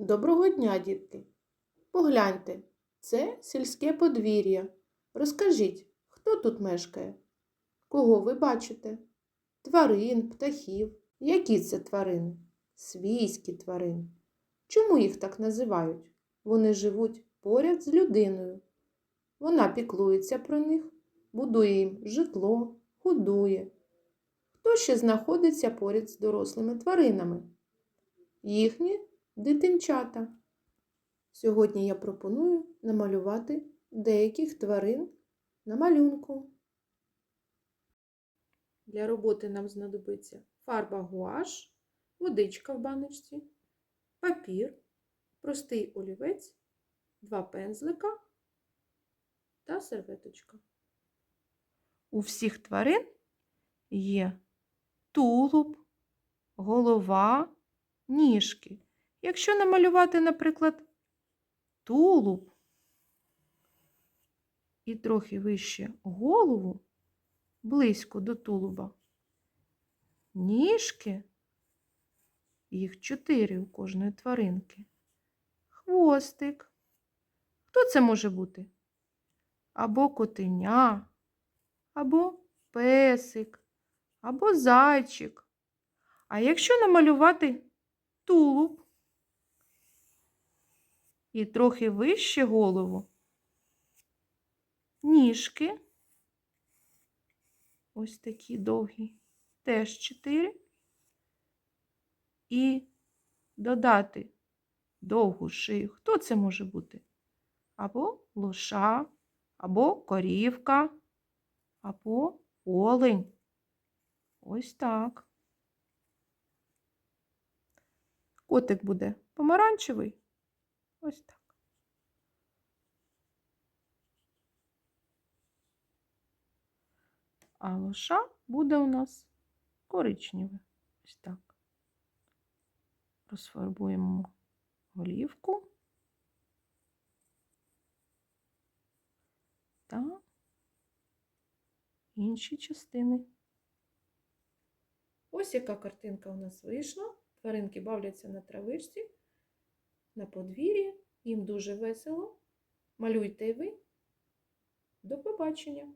Доброго дня, дітки! Погляньте, це сільське подвір'я. Розкажіть, хто тут мешкає? Кого ви бачите? Тварин, птахів. Які це тварини? Свійські тварини. Чому їх так називають? Вони живуть поряд з людиною. Вона піклується про них, будує їм житло, годує. Хто ще знаходиться поряд з дорослими тваринами? Їхні дитинчата. Сьогодні я пропоную намалювати деяких тварин на малюнку. Для роботи нам знадобиться фарба гуаш, водичка в баночці, папір, простий олівець, два пензлика та серветочка. У всіх тварин є тулуб, голова, ніжки. Якщо намалювати, наприклад, тулуб і трохи вище голову, близько до тулуба, ніжки, їх чотири у кожної тваринки, хвостик. Хто це може бути? Або котеня, або песик, або зайчик. А якщо намалювати тулуб і трохи вище голову, ніжки, ось такі довгі, теж чотири, і додати довгу шию. Хто це може бути? Або лоша, або корівка, або олень. Ось так. Котик буде помаранчевий. Ось так. А лоша буде у нас коричневе. Ось так. Розфарбуємо голівку та інші частини. Ось яка картинка у нас вийшла. Тваринки бавляться на травичці, на подвір'ї. Їм дуже весело. Малюйте й ви. До побачення!